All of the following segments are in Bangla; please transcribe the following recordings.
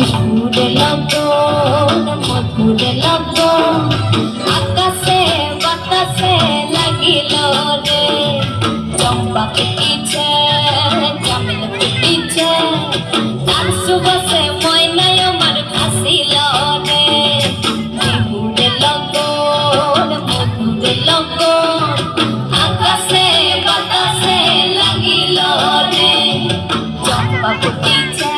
মধুর লগ্ন মধুর লগ্ন I'll be details.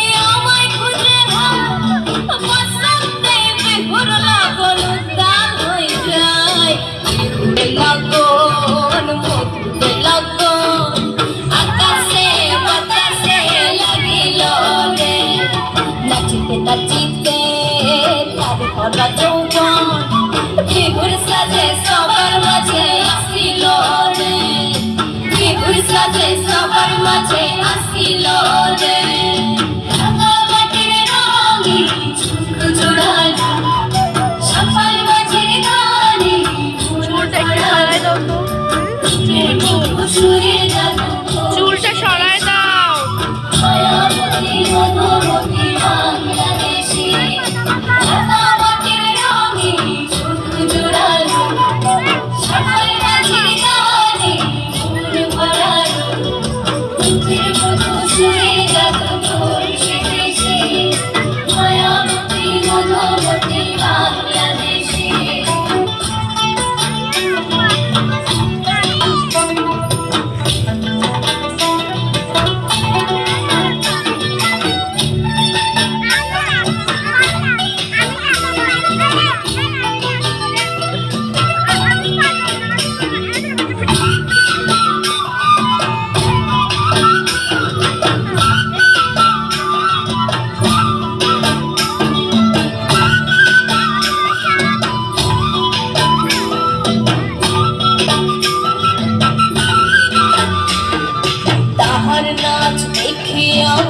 মাঝে আসিল রে। কে উড়িষ্যা যে সবার মাঝে আসিল রে।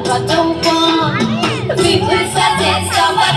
বাবা চৌপা বিপুল সাথে সবার